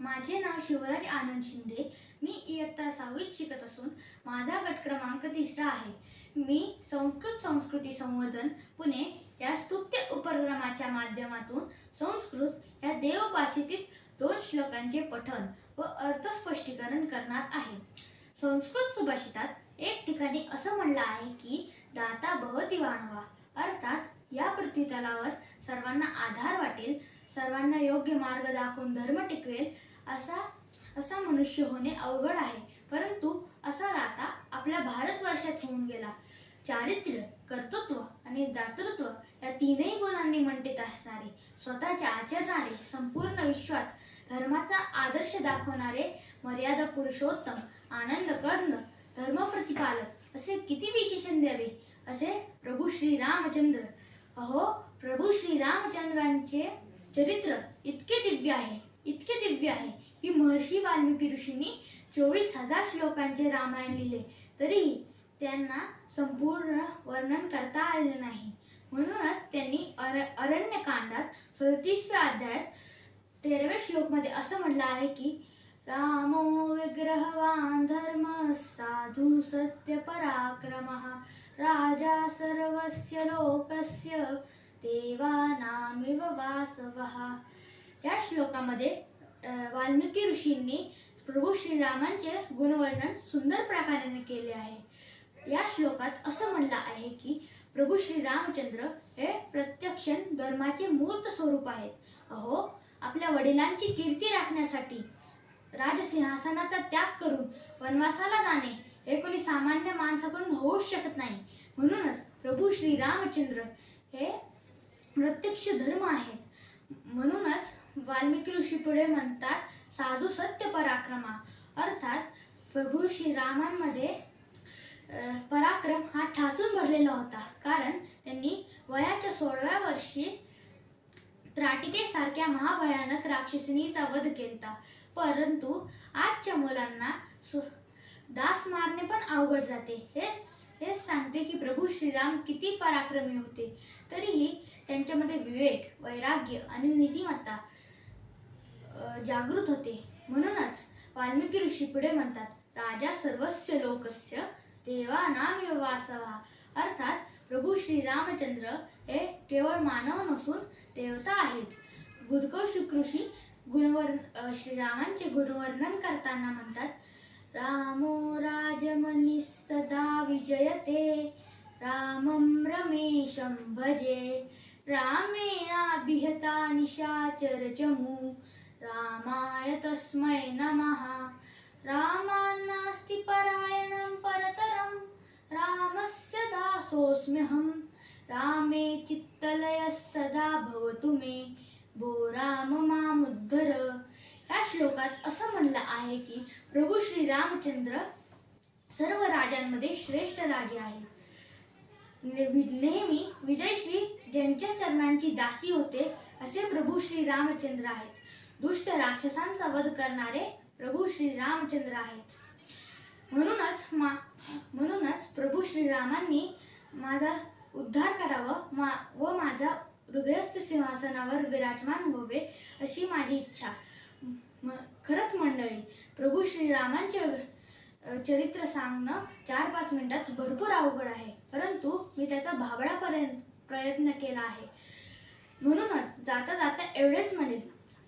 माझे नाव शिवराज आनंद शिंदे. मी इयत्ता सहावीत शिकत असून माझा गट क्रमांक तिसरा आहे. मी संस्कृत संस्कृती संवर्धन पुणे या स्तुत्य उपक्रमाच्या माध्यमातून संस्कृत या देवभाषेतील दोन श्लोकांचे पठण व अर्थस्पष्टीकरण करणार आहे. संस्कृत सुभाषितात एक ठिकाणी असं म्हणलं आहे की दाता भवती वाणवा अर्थात या पृथ्वीतलावर सर्वांना आधार वाटेल सर्वांना योग्य मार्ग दाखवून धर्म टिकवेल असा असा मनुष्य होणे अवघड आहे. परंतु असा दाता आपल्या भारतवर्षात होऊन गेला. चारित्र्य कर्तृत्व आणि दातृत्व या तीनही गुणांनी मंडित असणारे स्वतःच्या आचरणारे संपूर्ण विश्वात धर्माचा आदर्श दाखवणारे मर्यादा पुरुषोत्तम आनंद कर्ण धर्म प्रतिपालक असे किती विशेषण द्यावे? असे प्रभू श्री रामचंद्र. अहो प्रभू श्री रामचंद्रांचे चरित्र इतके दिव्य आहे इतके दिव्य आहे. की महर्षी वाल्मिकी ऋषींनी चोवीस हजार श्लोकांचे रामायण लिहिले. तरीही त्यांना संपूर्ण वर्णन करता आले नाही. म्हणूनच त्यांनी अर अरण्यकांडात सदतीसव्या अध्यायात तेराव्या श्लोकमध्ये असं म्हणलं आहे की रामो विग्रहवान धर्म साधू सत्य पराक्रम राजा सर्वस्य लोकस्य देवानामिव वासवः. या श्लोकामध्ये वाल्मिकी ऋषींनी प्रभू श्रीरामांचे गुणवर्णन सुंदर प्रकाराने केले आहे. या श्लोकात असं म्हणलं आहे की प्रभू श्रीरामचंद्र हे प्रत्यक्ष धर्माचे मूर्त स्वरूप आहेत. अहो आपल्या वडिलांची कीर्ती राखण्यासाठी राजसिंहासनाचा त्याग करून वनवासाला जाणे हे कोणी सामान्य माणसाकडून होऊच शकत नाही. म्हणूनच प्रभू श्री रामचंद्र हे प्रत्यक्ष धर्म आहेत. म्हणूनच वाल्मिकी ऋषी पुढे म्हणतात साधू सत्य पराक्रमा. अर्थात प्रभू श्रीरामांमध्ये पराक्रम हा ठासून भरलेला होता. कारण त्यांनी वयाच्या सोळाव्या वर्षी त्राटिकेसारख्या महाभयानक राक्षसिनीचा वध केला परंतु आजच्या मुलांना सु- दास मारणे पण अवघड जाते. हेच हेच सांगते की प्रभू श्रीराम किती पराक्रमी होते. तरीही त्यांच्यामध्ये विवेक वैराग्य आणि नीतिमत्ता जागृत होते. म्हणूनच वाल्मिकी ऋषी पुढे म्हणतात राजा सर्वस्य लोकस्य देवा नाम वासवा. अर्थात प्रभू श्री रामचंद्र हे केवळ मानव नसून देवता आहेत. बुधकौशिक ऋषी गुणवर् श्रीरामांचे गुणवर्णन करताना म्हणतात रामो राजमनी सदा विजयते रामं रमेशं भजे रामेणाभिहता निशाचर चमू रामाय तस्मै नमः। रामान्नास्ति परायणं परतरं। रामस्य दासोऽस्म्यहं। रामे चित्तलयः सदा भवतु मे। भो राम मामुद्धर। या श्लोकात असं म्हणलं आहे की प्रभू श्री रामचंद्र सर्व राजांमध्ये श्रेष्ठ राजे आहेत. नेहमी विजयश्री ज्यांच्या चरणांची दासी होते असे प्रभू श्री रामचंद्र आहेत. दुष्ट राक्षसांचा वध करणारे प्रभू श्री रामचंद्र आहेत. म्हणूनच मा म्हणूनच प्रभू श्रीरामांनी माझा उद्धार करावा मा व माझा हृदयस्थ सिंहासनावर विराजमान व्हावे अशी माझी इच्छा. खरंच मंडळी प्रभू श्रीरामांचे चरित्र सांगणं चार पाच मिनिटात भरपूर अवघड आहे. परंतु मी त्याचा भाबडापर्यंत प्रयत्न केला आहे. म्हणूनच जाता जाता एवढेच म्हणेल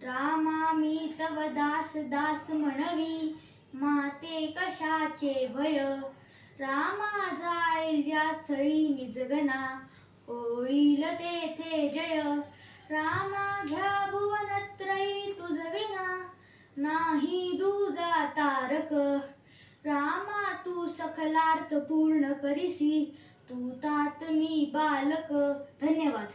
रामा मी तव दास दास म्हणवी माते कशाचे भय? रामा जाईल ज्या स्थळी निजगना होईल तेथे जय. रामा घ्या भुवनत्रयी तुझ विना नाही दुजा तारक. तू सकलार्थ पूर्ण करीसी तू तात मी बालक. धन्यवाद.